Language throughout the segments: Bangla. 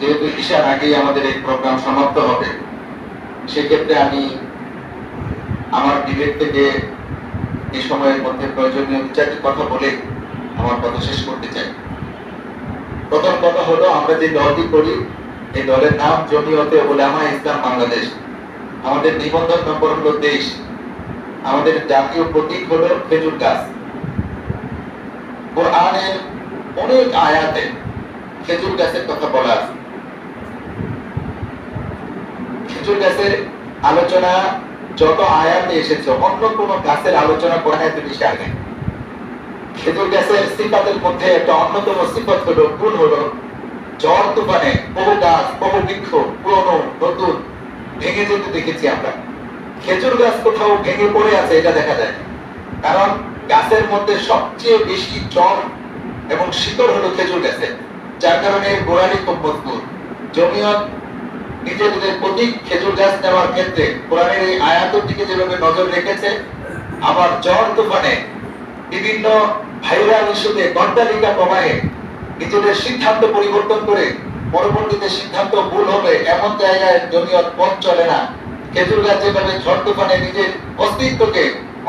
যেহেতু ঈশার আগেই আমাদের এই প্রোগ্রাম সমাপ্ত হবে, সেক্ষেত্রে আমি আমার ডিবেট থেকে এই সময়ের মধ্যে প্রয়োজনীয় দু কথা বলে আমার কথা শেষ করতে চাই। প্রথম কথা হলো, আমরা যে দলটি করি, এই দলের নাম জমিয়তে ওলামা ইসলাম বাংলাদেশ। আমাদের নিবন্ধন নম্বর হলো দেশ আমাদের জাতীয় প্রতীক হলো খেজুর গাছ। কোরআনের অনেক আয়াতে খেজুর গাছের কথা বলা আছে। খেজুর গাছের আলোচনা যত আয়াতে এসেছে, অন্য কোন গাছের আলোচনা কোরআনে তো বেশি আগে খেজুর গাছের সিফাতের মধ্যে একটা অন্যতম সিফত হলো, গুণ হলো ঝড় তুফানে বহু গাছ, বহু বৃক্ষ, পুরনো, নতুন, ভেঙে যেতে দেখেছি আমরা। খেজুর গাছ কোথাও ভেঙে পড়ে আছে, এটা দেখা যায় কারণ গাছের মধ্যে সবচেয়ে বেশি জল এবং শীতল হলো খেজুর গাছে যার কারণে গোড়ালি খুব মজবুত। জমিয়ত নিজেদের প্রতীক খেজুর গাছ নেওয়ার ক্ষেত্রে কোরআনের এই আয়াতের দিকে যেভাবে নজর রেখেছে, আবার ঝড় তুফানে বিভিন্ন ভাইরাল ইস্যুতে গন্ডালিকা প্রবাহে নিজেদের সিদ্ধান্ত পরিবর্তন করে পরবর্তীতে সিদ্ধান্ত ভুল হবে এমন জায়গায় জমিয়ত পথ চলে না। খেজুর গাছ যেভাবে ঝড় তুফানে নিজের অস্তিত্বকে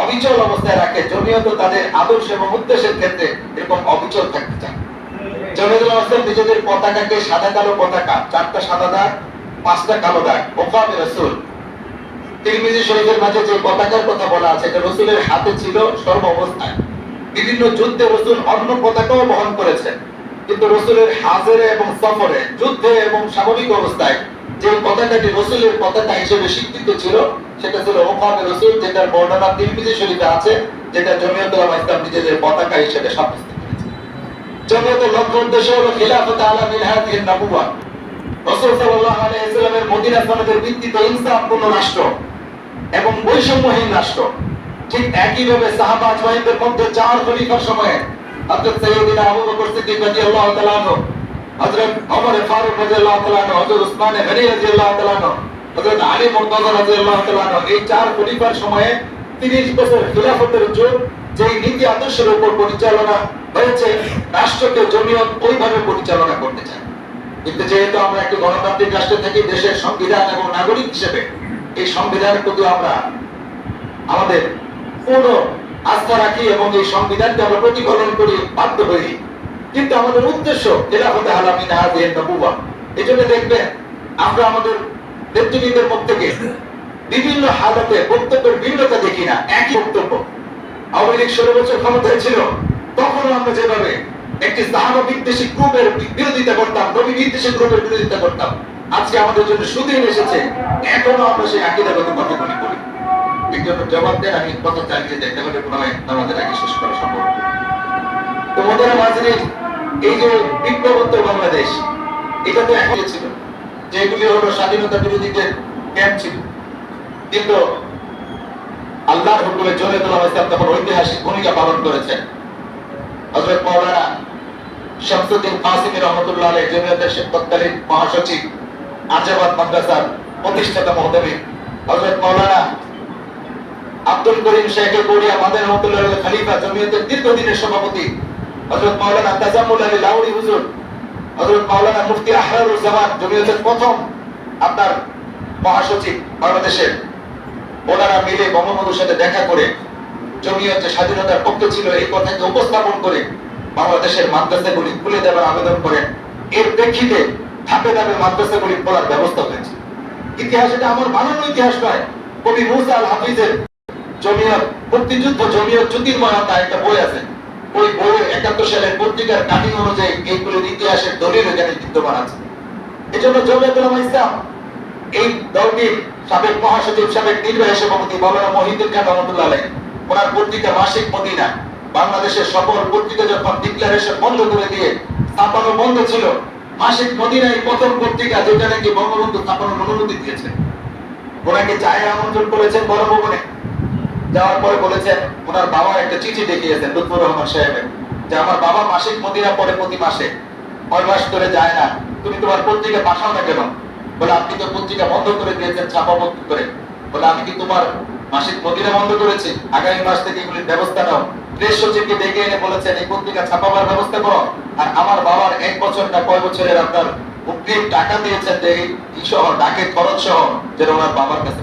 অবিচল অবস্থায় রাখে। জমিয়ত তাদের আদর্শ এবং উদ্দেশ্যের ক্ষেত্রে এরকম অবিচল থাকতে চায়। নিজেদের পতাকাকে সাদা কালো পতাকা, চারটা সাদা দাগ, পাঁচটা কালো দাগ রসুল। তিরমিজি শরীফের মাঝে যে পতাকার কথা বলা আছে, এটা রসুলের হাতে ছিল সর্ব অবস্থায়। বিভিন্ন যুদ্ধে রসুল অন্য পতাকাও বহন করেছেন। কিন্তু রসুলের হাজরে এবং সফরে, যুদ্ধে এবং স্বাভাবিক অবস্থায় যে পতাকাটি রসুলের পতাকা হিসেবে স্বীকৃত ছিল সেটা ছিল ওফাবে রসুল, যেটার বর্ণনা তিরমিজি শরীফে আছে, যেটা জমিয়ত ইসলাম নিজেদের পতাকা হিসেবে সাব্যস্ত করেছে। জমিয়তের লক্ষ্য উদ্দেশ্য হলো খিলাফত আলা মিনহাজিন নবুয়া রাসূল সাল্লাল্লাহু আলাইহি ওয়াসাল্লামের মদিনা সনদের ভিত্তিতে ইনসাফপূর্ণ রাষ্ট্র এবং বৈষম্যহীন রাষ্ট্র। ঠিক একইভাবে সাহাবা আজমাইনদের মধ্যে চার খলিফার সময়ে হযরত সাইয়্যিদিনা আবু বকর সিদ্দিক রাদিয়াল্লাহু তাআলা হযরত ওমর ফারুক রাদিয়াল্লাহু তাআলা হযরত উসমান গনি রাদিয়াল্লাহু তাআলা হযরত আলী রাদিয়াল্লাহু তাআলা এই চার খলিফার সময়ে 30 বছর খিলাফতের নীতি আদর্শের উপর পরিচালনা হয়েছে, রাষ্ট্রকে জমিয়ত ওইভাবে পরিচালনা করতে চায়। কিন্তু যেহেতু আমরা একটি গণতান্ত্রিক দেশের সংবিধান এবং নাগরিক হিসেবে এই সংবিধানের প্রতি আমরা আমাদের আস্থা রাখি এবং এই সংবিধানকে আমরা প্রতিফলন করি, বাধ্য হই। কিন্তু আমাদের উদ্দেশ্য খেলাফতে নবুয়া এই জন্য দেখবেন, আমরা আমাদের নেতৃবৃন্দের থেকে বিভিন্ন হালতে বক্তব্যের ভিন্নতা দেখি না, একই বক্তব্য। আওয়ামী লীগ ষোলো বছর ক্ষমতায় ছিল, তখনও আমরা যেভাবে একটি সাহাবা বিদ্বেষী গ্রুপের বিরোধিতা করতাম, নবী বিদ্বেষী গ্রুপের বিরোধিতা করতাম, আজকে আমাদের জন্য সুদিন এসেছে এখনও আমরা সেই আকিদাগত কথাগুলি করি। জন্য জবাব দেন, আমি কথা চালিয়ে তাহলে কোনো হয় আমাদের আগে শেষ করা সম্ভব। তো মোদারা মাঝরে এই যে বিপ্লবোত্তর বাংলাদেশ, এটা তো এখন ছিল যেগুলি হলো স্বাধীনতা বিরোধীদের ক্যাম্প ছিল। কিন্তু আল্লাহর হুকুমে জলে তোলা ইসলাম তখন ঐতিহাসিক ভূমিকা পালন করেছেন হযরত মাওলানা শামসুদ্দিন রহমতুল্লাহ জমিয়তের তৎকালীন মহাসচিব আজাবাদ মাদ্রাসার প্রতিষ্ঠাতা মহোদয় হযরত মাওলানা আব্দুল করিম শেখ গৌরিয়া মাদার রহমতুল্লাহ খলিফা জমিয়তের দীর্ঘদিনের সভাপতি হযরত মাওলানা তাজাম্মুল আলী লাউরি হুজুর হযরত মাওলানা মুফতি আহরারুল জামান জমিয়তের প্রথম আপনার মহাসচিব বাংলাদেশের ওনারা মিলে বঙ্গবন্ধুর সাথে দেখা করে জমিয়ত স্বাধীনতার পক্ষে ছিল, এই কথাকে উপস্থাপন করে বাংলাদেশের মাদ্রাসাগুলি খুলে দেওয়ার আবেদন করেন। এর প্রেক্ষিতে ধাপে ধাপে মাদ্রাসাগুলি খোলার ব্যবস্থা হয়েছে। ইতিহাস এটা আমার বানানো ইতিহাস নয়, কবি মুসা আল হাফিজের জমিয়ত, মুক্তিযুদ্ধ জমিয়ত জ্যোতির্ময় একটা বই আছে। ওই একাত্তর সালের পত্রিকার কাটিং অনুযায়ী দলিল এখানে বিদ্যমান আছে। এজন্য জমিয়তুল ইসলাম, এই দলটির সাবেক মহাসচিব, সাবেক নির্বাহী সভাপতি মাওলানা মহিদুল খান রহমতুল্লাহ আলাইহি, ওনার পত্রিকা মাসিক মদিনা, বাংলাদেশের সকল পত্রিকা যখন ডিক্লারেশন বন্ধ করে দিয়ে ছাপানো বন্ধ ছিল, মাসিক মদিনায় প্রথম পত্রিকা যেটা নাকি বঙ্গবন্ধু ছাপানোর অনুমতি দিয়েছে। ওনাকে চায়ের আমন্ত্রণ করেছেন বড় ভবনে। যাওয়ার পরে বলেছেন, ওনার বাবা একটা চিঠি দেখিয়েছেন লুৎফুর রহমান সাহেবের, যে আমার বাবা মাসিক মদিনা পড়ে প্রতি মাসে। ছয় মাস ধরে যায় না। তুমি তোমার পত্রিকা পাঠাও না কেন? বলে, আপনি তো পত্রিকা বন্ধ করে দিয়েছেন, ছাপা বন্ধ করে। বলে, আমি কি তোমার মাসিক মদিনা বন্ধ করেছি? আগামী মাস থেকে এগুলির ব্যবস্থা নাও। প্রেস সচিবকে ডেকে এনে বলেছেন, এই পত্রিকা ছাপাবার ব্যবস্থা করো। আর আমার বাবার এক বছর না কয় বছরের আপনার অগ্রিম টাকা দিয়েছেন যে এই সহ ডাকের খরচ সহ, যেন ওনার বাবার কাছে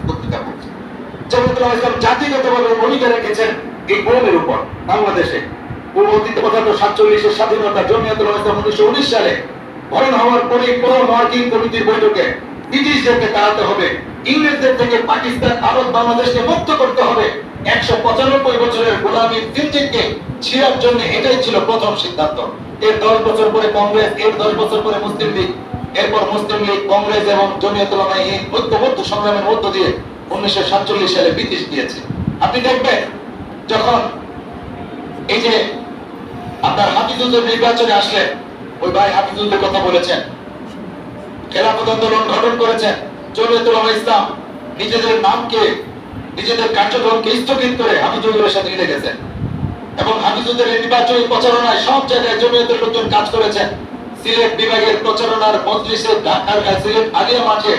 জামাতুল্লাহ ইসলাম জাতিগতভাবে ভূমিকা রেখেছেন এই বোমের উপর, বাংলাদেশে। এটাই ছিল প্রথম সিদ্ধান্ত। এর দশ বছর পরে কংগ্রেস, এর দশ বছর পরে মুসলিম লীগ, এরপর মুসলিম লীগ, কংগ্রেস এবং ঐক্যবদ্ধ সংগ্রামের মধ্য দিয়ে উনিশশো সাতচল্লিশ সালে ব্রিটিশ দিয়েছে আপনি দেখবেন যখন এই যে আপনার হাফিজুদ্দের নির্বাচনে আসলেন, ওই ভাই হাফিজুদ্দের কথা বলেছেন। খেলাফত আন্দোলন গঠন করেছেন। জমিয়তুল ইসলাম নিজেদের নামকে, নিজেদের কার্যক্রমকে স্থগিত করে হাফিজুদ্দের সাথে গেছেন। এবং হাফিজুদ্দের নির্বাচনী প্রচারণায় সব জায়গায় জমিয়তের লোকজন কাজ করেছেন। সিলেট বিভাগের প্রচারণার মজলিসে ঢাকার সিলেট আলিয়া মাঠে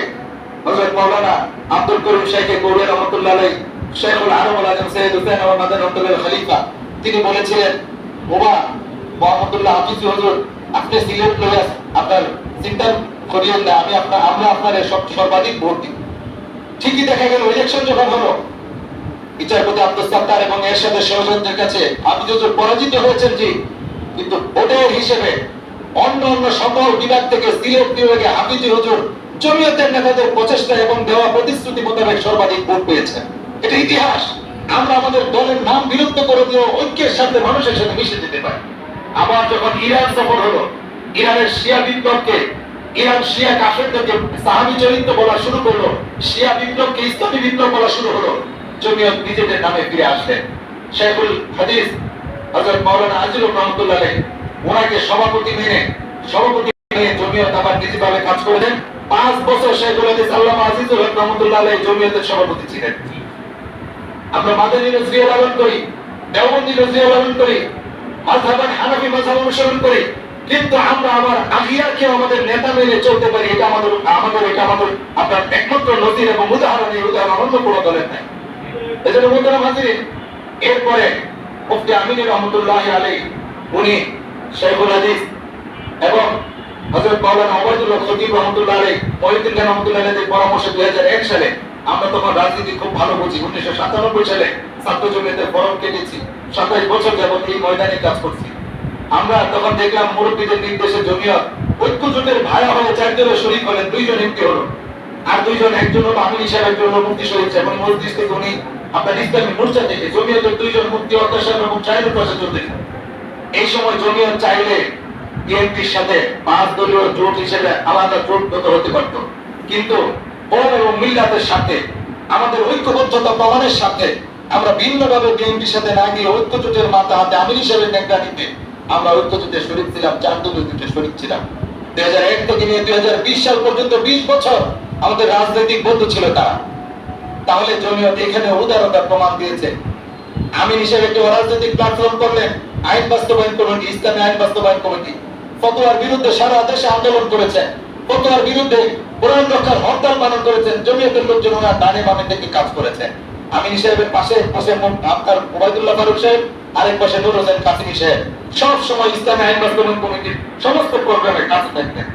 আব্দুল করিম রহমাতুল্লাহ শেখুল আরব আল আজম সৈয়দ হুসেন তিনি বলেছিলেন ওবা মোহাম্মদুল্লাহ হুজুর, আপনি সিলেট আপনার আমি আপনার, আমরা আপনার সব সর্বাধিক ভোট দিই ঠিকই দেখা গেল ইলেকশন যখন হলো, বিচারপতি এবং এর সাথে কাছে পরাজিত হয়েছেন জি, কিন্তু ভোটের হিসেবে অন্য অন্য সকল বিভাগ থেকে সিলেট বিভাগে হাফিজ হুজুর জমিয়তের নেতাদের প্রচেষ্টা এবং দেওয়া প্রতিশ্রুতি মোতাবেক সর্বাধিক ভোট পেয়েছেন এটা ইতিহাস। আমরা আমাদের দলের নাম বিলুপ্ত করে দিয়েও ঐক্যের সাথে মানুষের সাথে মিশে যেতে পারি। আবার যখন ইরান সফর হলো, ইরানের শিয়া বিপ্লবকে, ইরান শিয়া কাফেরদেরকে সাহাবি চরিত্র বলা শুরু করল, শিয়া বিপ্লবকে ইসলামী বিপ্লব বলা শুরু হলো, জমিয়ত নিজেদের নামে ফিরে আসলেন। শেখুল হাদিস, হযরত মাওলানা আজিলুর রহমতুল্লাহ ওনাকে সভাপতি মেনে সভাপতি মেনে জমিয়ত আবার নিজেভাবে কাজ করে দেন পাঁচ বছর শেখুল হাদিস আল্লামা আজিজুল হক রহমতুল্লাহ আলাইহি জমিয়তের সভাপতি ছিলেন। আমরা মাদানী নজরিয়া লালন করি, দেওবন্দি নজরিয়া লালন করি, মাযহাবান হানাফি মাযহাব অনুসরণ করি, কিন্তু আমরা আবার আগিয়াকে আমাদের নেতা মেনে চলতে পারি, এটা আমাদের আমাদের, এটা আমাদের, আপনার একমাত্র নজির এবং উদাহরণ, এই উদাহরণ অন্য কোনো দলের নাই। এজন্য মোহতারাম হাজিরিন, এরপরে মুফতি আমিন রহমতুল্লাহ আলী উনি শেখুল হাদিস এবং হযরত মাওলানা ওবায়দুল্লাহ খতিব রহমতুল্লাহ আলী মহিউদ্দিন খান রহমতুল্লাহ আলীর পরামর্শে 2001 সালে আমরা তখন রাজনীতি খুব ভালো বুঝি। 1997 সালে ছাত্র জমিয়তের ফরম কেটেছি। 27 বছর যাবত এই ময়দানে কাজ করছি। আমরা তখন দেখলাম মুরব্বীদের নির্দেশে জমিয়ত ঐক্য জোটের ভাড়া হয়ে চারজনের শরীক হলেন, দুইজন এমপি হলো। আর দুইজন একজন হলো আমির হিসাবে হলো মুফতি শরীফ এবং মসজিদ থেকে উনি আপনার ইসলামী মোর্চা থেকে জমিয়তের দুইজন মুক্তি অত্যাচার এবং চাইলে প্রশাসন এই সময় জমিয়ত চাইলে বিএনপির সাথে পাঁচ দলীয় জোট হিসেবে আলাদা জোটগত হতে পারত। কিন্তু কম এবং মিল্লাতের সাথে, আমাদের ঐক্যবদ্ধতা প্রমাণের সাথে আমরা ভিন্নভাবে বিএনপির সাথে না গিয়ে ঐক্য জোটের মাথা হাতে আমির হিসেবে আমরা ঐক্য জোটে শরিক ছিলাম, চার দলীয় জোটে ছিলাম। দুই হাজার এক থেকে নিয়ে দুই হাজার বিশ সাল পর্যন্ত বিশ বছর আমাদের রাজনৈতিক বন্ধু ছিল তারা। তাহলে জমিয়ত এখানে উদারতার প্রমাণ দিয়েছে। আমির হিসেবে একটি অরাজনৈতিক প্ল্যাটফর্ম করলেন আইন বাস্তবায়ন কমিটি, ইসলামী আইন বাস্তবায়ন কমিটি ফতোয়ার বিরুদ্ধে সারা দেশে আন্দোলন করেছেন ফতোয়ার বিরুদ্ধে কোরআন রক্ষার হরতাল পালন করেছেন, জমিয়তের লোকজন ওনার ডানে বামে থেকে কাজ করেছেন আমির সাহেবের পাশে পাশে আপনার ওবায়দুল্লাহ ফারুক সাহেব, আরেক পাশে নুর হোসেন কাসিমি সাহেব। সব সময় ইসলামী আইন বাস্তবায়ন কমিটির সমস্ত প্রোগ্রামে কাজ থাকতেন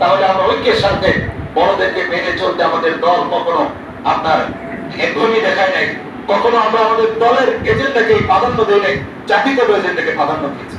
তাহলে আমরা ঐক্যের সাথে বড়দেরকে মেনে চলতে আমাদের দল কখনো আপনার একদমই দেখায় নাই। কখনো আমরা আমাদের দলের এজেন্ডাকে প্রাধান্য দেই নাই, জাতিগত এজেন্ডাকে প্রাধান্য দিয়েছি।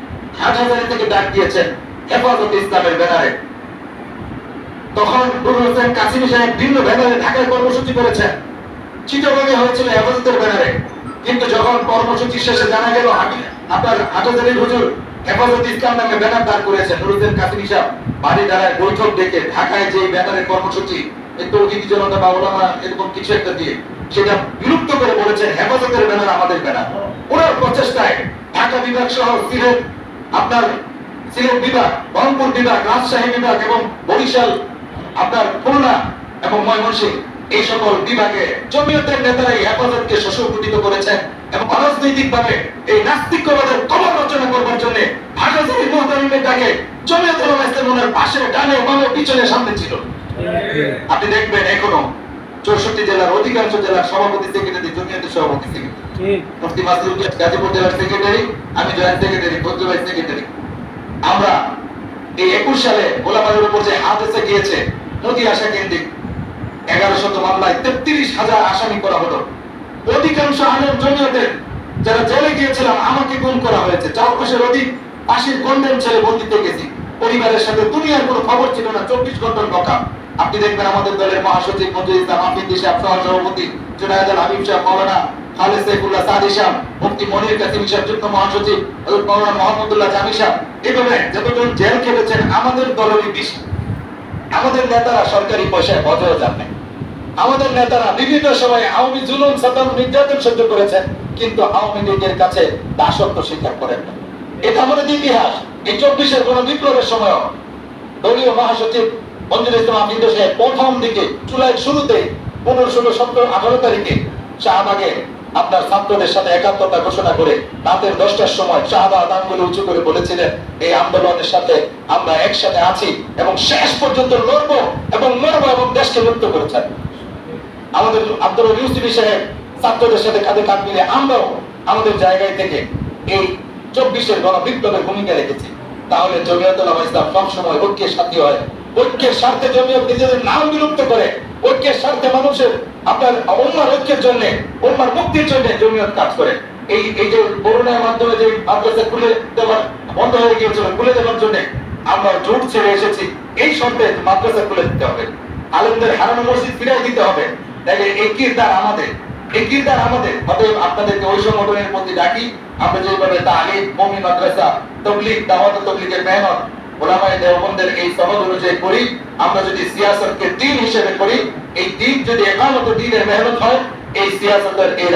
হাজারি থেকে ডাক দিয়েছেন, হেফাজত ইসলামের ব্যানারে। তখন নুর হোসেন কাসিমি সাহেব ভিন্ন ব্যানারে ঢাকায় কর্মসূচি করেছেন। চিটগাঙে হয়েছিল হেফাজতের ব্যানারে। কিন্তু যখন কর্মসূচি শেষে জানা গেল আপনার হাটাজারির হুজুর হেফাজত ইসলাম নামে ব্যানার দাঁড় করেছেন নুর হোসেন কাসিমি সাহেব। বাড়ি দাঁড়ায় বৈঠক ডেকে ঢাকায় যে ব্যানারের কর্মসূচি একটু অতিথি জনতা বা ওলামা এরকম কিছু একটা দিয়ে সেটা বিলুপ্ত করে বলেছেন হেফাজতের ব্যানার আমাদের ব্যানার। ওনার প্রচেষ্টায় ঢাকা বিভাগ সহ সিলেট আপনার সিলেট বিভাগ, রংপুর বিভাগ, রাজশাহী বিভাগ এবং বরিশাল, আপনার খুলনা এবং ময়মনসিংহ, এই সকল বিভাগে জমিয়তের নেতারা এই হেফাজতকে সুসংগঠিত করেছেন এবং অরাজনৈতিক ভাবে এই নাস্তিকবাদের কবর রচনা করবার জন্য ভাগাজারি মহতারিমের ডাকে জমিয়ত উলামা ইসলামের পাশে ডানে বামে পিছনে সামনে ছিল। আপনি দেখবেন এখনও চৌষট্টি জেলার অধিকাংশ জেলার সভাপতি সেক্রেটারি জমিয়তের সভাপতি সেক্রেটারি ঠিক মুফতি মাসুদ গাজীপুর জেলার সেক্রেটারি আমি জয়েন্ট সেক্রেটারি সেক্রেটারি আমরা এই একুশ সালে উপর যে হাত এসে গিয়েছে আশা কেন্দ্রিক এগারো শত মামলায় তেত্রিশ হাজার আসামি করা হলো। অধিকাংশ আলেম জমিয়তের যারা জেলে গিয়েছিলাম আমাকে গুম করা হয়েছে। চার মাসের অধিক ফাঁসির কন্ডেম ছেলে বন্দিতে গেছি। পরিবারের সাথে দুনিয়ার কোনো খবর ছিল না চব্বিশ ঘণ্টার কথা আপনি দেখবেন আমাদের দলের মহাসচিব মঞ্জুর ইসলাম আফিদ সাহেব সহ সভাপতি জুনায়দ হাবিব সাহেব, মৌলানা খালেদ সাইফুল্লাহ সাদি সাহেব, মুফতি মনির কাসিম সাহেব, যুগ্ম মহাসচিব মৌলানা মোহাম্মদুল্লাহ জামি সাহেব। এভাবে যতজন জেল খেটেছেন আমাদের দলেরই বেশি। আমাদের নেতারা সরকারি পয়সায় বদলে যান নাই। আমাদের নেতারা বিভিন্ন সময়ে আওয়ামী জুলুম, সাতাম নির্যাতন সহ্য করেছেন, কিন্তু আওয়ামী লীগের কাছে দাসত্ব স্বীকার করেন না। এটা আমাদের ইতিহাস। এই চব্বিশের কোন বিপ্লবের সময় দলীয় মহাসচিব মঞ্জুর ইসলাম সাহেব প্রথম দিকে জুলাই শুরুতে পনেরো, ষোলো, সতেরো, আঠারো তারিখে শাহবাগে আপনার ছাত্রদের সাথে একাত্মতা ঘোষণা করে রাতের দশটার সময় শাহবাগ আঙ্গুলে উঁচু করে বলেছিলেন, এই আন্দোলনের সাথে আমরা একসাথে আছি এবং শেষ পর্যন্ত লড়বো এবং মরবো এবং দেশকে মুক্ত করেছেন আমাদের আব্দুল ইউসুফি সাহেব ছাত্রদের সাথে কাঁধে কাঁধ মিলে আমরাও আমাদের জায়গায় থেকে এই চব্বিশের গণ বিপ্লবের ভূমিকা রেখেছি। তাহলে জমিয়তুল ইসলাম সবসময় ঐক্যের সাথী হয়। ঐক্যের স্বার্থে জমিয়ত নিজেদের নাম বিলুপ্ত করে, ঐক্যের স্বার্থে মানুষের আপনার উম্মার ঐক্যের জন্য উম্মার মুক্তির জন্য জমিয়ত কাজ করে এই এই যে করোনার মাধ্যমে যে মাদ্রাসা খুলে দেওয়ার বন্ধ হয়ে গিয়েছিল, খুলে দেওয়ার জন্য আমরা জোট ছেড়ে এসেছি। এই শর্তে মাদ্রাসা খুলে দিতে হবে। আলেমদের হারানো মসজিদ ফিরিয়ে দিতে হবে। তাহলে এই কিরদার আমাদের, এই কিরদার আমাদের। অতএব আপনাদেরকে ওই সংগঠনের প্রতি ডাকি। আমরা যেভাবে তালিম মমি মাদ্রাসা, তবলিগ, দাওয়াত ও তবলিগের মেহনত ওলামায়ে দেওবন্দের এই সনদ অনুযায়ী করি আমরা যদি সিয়াসতকে দিন হিসেবে করি এই দিন যদি একামত দিনের মেহনত হয়, এই সিয়াসতের এই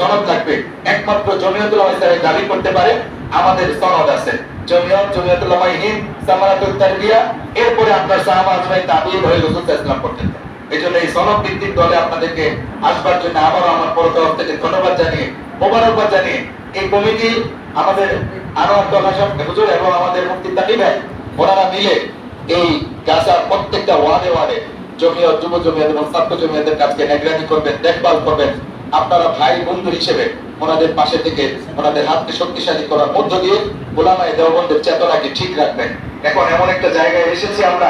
সনদ একমাত্র দাবি করতে পারে, আমাদের সনদ আছে। জমিয়ত হিন্দ সামারাতুল তারবিয়া, এরপরে আপনার রসুল ইসলাম করতেন। এই জন্য এই সনদ ভিত্তিক দলে আপনাদেরকে আসবার জন্য আমার পর তরফ থেকে ধন্যবাদ জানিয়ে, মোবারকবাদ জানিয়ে, এই কমিটি আমাদের আনোয়ার হুজুর এবং আমাদের মুক্তি ওনারা মিলে এই গাছার প্রত্যেকটা ওয়ার্ডে ওয়ার্ডে জমিয়ত, যুব জমিয়ত এবং ছাত্র জমিয়তের কাজকে নিগরানি করবেন, দেখভাল করবেন। আপনারা ভাই বন্ধু হিসেবে ওনাদের পাশে থেকে ওনাদের হাতকে শক্তিশালী করার মধ্য দিয়ে গোলামায় দেওবন্দের চেতনাকে ঠিক রাখবেন। এখন এমন একটা জায়গায় এসেছি আমরা